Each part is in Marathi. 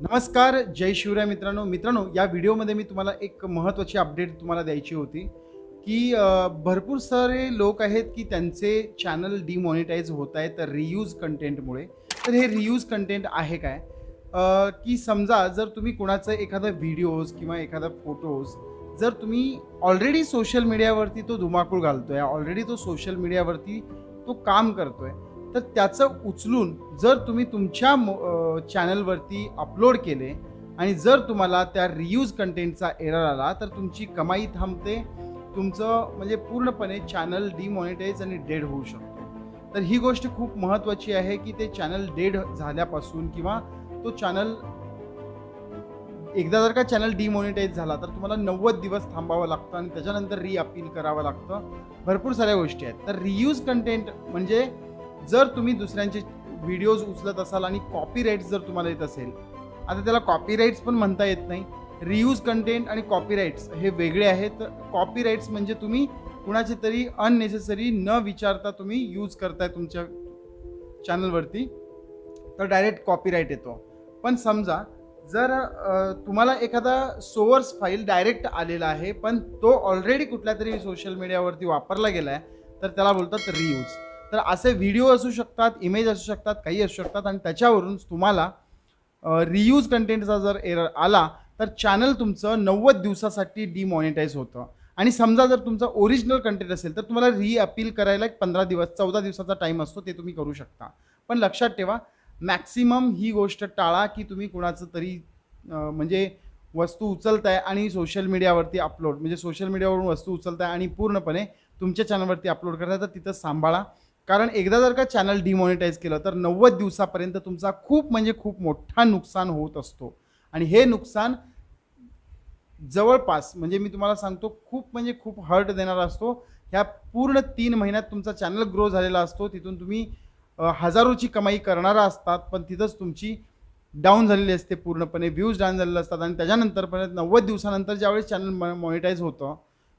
नमस्कार जय शिवराय मित्रांनो. मित्रांनो या व्हिडिओमध्ये मी तुम्हाला एक महत्त्वाची अपडेट तुम्हाला द्यायची होती की भरपूर सारे लोक आहेत की त्यांचे चॅनल डिमॉनिटाईज होत आहेत तर रियूज कंटेंटमुळे तर हे रियूज कंटेंट आहे काय? की समजा जर तुम्ही कोणाचं एखादा व्हिडिओज किंवा एखादा फोटोज जर तुम्ही ऑलरेडी सोशल मीडियावरती तो धुमाकूळ घालतो आहे ऑलरेडी तो सोशल मीडियावरती तो काम करतो आहे तर त्याचं उचलून जर तुम्ही तुमच्या चॅनलवरती अपलोड केले आणि जर तुम्हाला त्या रियूज कंटेंटचा एरर आला तर तुमची कमाई थांबते. तुमचं म्हणजे पूर्णपणे चॅनल डिमॉनिटाईज आणि डेड होऊ शकतो. तर ही गोष्ट खूप महत्त्वाची आहे की ते चॅनल डेड झाल्यापासून किंवा तो चॅनल एकदा जर का चॅनल डिमॉनिटाईज झाला तर तुम्हाला नव्वद दिवस थांबावं लागतं आणि त्याच्यानंतर रिअपील करावं लागतं. भरपूर साऱ्या गोष्टी आहेत. तर रियूज कंटेंट म्हणजे जर तुम्ही दुसऱ्यांचे व्हिडिओज उचलत असाल आणि कॉपीराईट्स जर तुम्हाला येत असेल आता त्याला कॉपीराईट्स पण म्हणता येत नाही. रियूज कंटेंट आणि कॉपीराईट्स हे वेगळे आहेत. कॉपीराईट्स म्हणजे तुम्ही कुणाचे तरी अननेसेसरी न विचारता तुम्ही यूज करताय तुमच्या चॅनलवरती तर डायरेक्ट कॉपीराईट येतो. पण समजा जर तुम्हाला एखादा सोर्स फाईल डायरेक्ट आलेला आहे पण तो ऑलरेडी कुठल्या तरी सोशल मीडियावरती वापरला गेला आहे तर त्याला बोलतात रियूज तर असे व्हिडिओ असू शकतात इमेज असू शकतात काही असू शकतात आणि त्याच्यावरून तुम्हाला रियूज कंटेंटचा जर एरर आला तर चॅनल तुमचं नव्वद दिवसासाठी डिमॉनिटाईज होतं. आणि समजा जर तुमचा ओरिजिनल कंटेंट असेल तर तुम्हाला रिअपील करायला एक पंधरा दिवस चौदा दिवसाचा टाईम असतो ते तुम्ही करू शकता. पण लक्षात ठेवा मॅक्सिमम ही गोष्ट टाळा की तुम्ही कुणाचं तरी म्हणजे वस्तू उचलताय आणि सोशल मीडियावरती अपलोड म्हणजे सोशल मीडियावरून वस्तू उचलताय आणि पूर्णपणे तुमच्या चॅनलवरती अपलोड करताय तर तिथं सांभाळा. कारण एकदा जर का चॅनल डिमॉनिटाईज केलं तर नव्वद दिवसापर्यंत तुमचा खूप म्हणजे खूप मोठा नुकसान होत असतो. आणि हे नुकसान जवळपास म्हणजे मी तुम्हाला सांगतो खूप म्हणजे खूप हर्ट देणारा असतो. ह्या पूर्ण तीन महिन्यात तुमचा चॅनल ग्रो झालेला असतो. तिथून तुम्ही हजारोची कमाई करणारा असतात पण तिथंच तुमची डाऊन झालेली असते पूर्णपणे व्ह्यूज डाऊन झालेले असतात. आणि त्याच्यानंतर पण नव्वद दिवसानंतर ज्यावेळेस चॅनल मॉनिटाईज होतं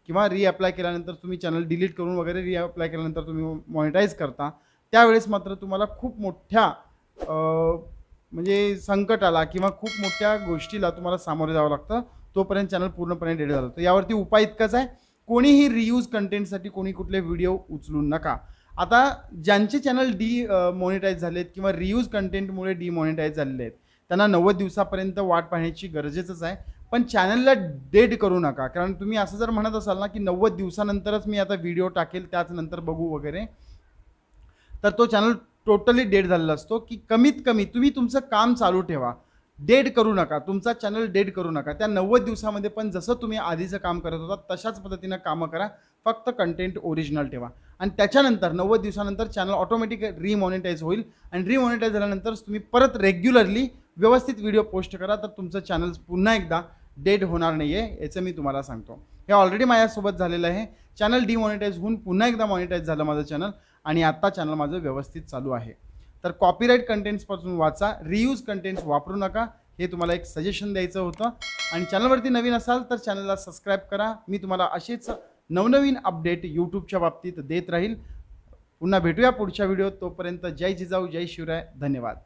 किंवा रिअप्लाय केल्यानंतर तुम्ही चॅनल डिलीट करून वगैरे रिअप्लाय केल्यानंतर तुम्ही मॉनिटाईज करता त्यावेळेस मात्र तुम्हाला खूप मोठ्या म्हणजे संकटाला किंवा खूप मोठ्या गोष्टीला तुम्हाला सामोरे जावं लागतं. तोपर्यंत चॅनल पूर्णपणे डेड झालं. तर यावरती उपाय इतकाच आहे. कोणीही रियूज कंटेंटसाठी कोणी कुठले व्हिडिओ उचलू नका. आता ज्यांचे चॅनल डी मॉनिटाईज झालेत किंवा रियूज कंटेंटमुळे डिमॉनिटाईज झालेले आहेत त्यांना नव्वद दिवसापर्यंत वाट पाहण्याची गरजेचंच आहे. पण चॅनलला डेड करू नका. कारण तुम्ही असं जर म्हणत असाल ना की नव्वद दिवसानंतरच मी आता व्हिडिओ टाकेल त्याच नंतर बघू वगैरे तर तो चॅनल टोटली डेड झालेला असतो की कमीत कमी तुम्ही तुमचं काम चालू ठेवा. डेड करू नका. तुमचा चॅनल डेड करू नका. त्या नव्वद दिवसामध्ये पण जसं तुम्ही आधीचं काम करत होता तशाच पद्धतीनं कामं करा. फक्त कंटेंट ओरिजिनल ठेवा. आणि त्याच्यानंतर नव्वद दिवसानंतर चॅनल ऑटोमॅटिक रिमॉनिटाईज होईल. आणि रिमॉनिटाईज झाल्यानंतर तुम्ही परत रेग्युलरली व्यवस्थित व्हिडिओ पोस्ट करा तर तुमचं चॅनल पुन्हा एकदा डेड होणार नाही आहे याचं मी तुम्हाला सांगतो. हे ऑलरेडी माझ्यासोबत झालेलं आहे. चॅनल डिमॉनिटाईज होऊन पुन्हा एकदा मॉनिटाईज झालं माझं चॅनल आणि आत्ता चॅनल माझं व्यवस्थित चालू आहे. तर कॉपीराईट कंटेंट्सपासून वाचा रियूज कंटेंट्स वापरू नका. हे तुम्हाला एक सजेशन द्यायचं होतं. आणि चॅनलवरती नवीन असाल तर चॅनलला सबस्क्राईब करा. मी तुम्हाला असेच नवनवीन अपडेट यूट्यूबच्या बाबतीत देत राहील. पुन्हा भेटूया पुढच्या व्हिडिओत तोपर्यंत जय जिजाऊ जय शिवराय. धन्यवाद.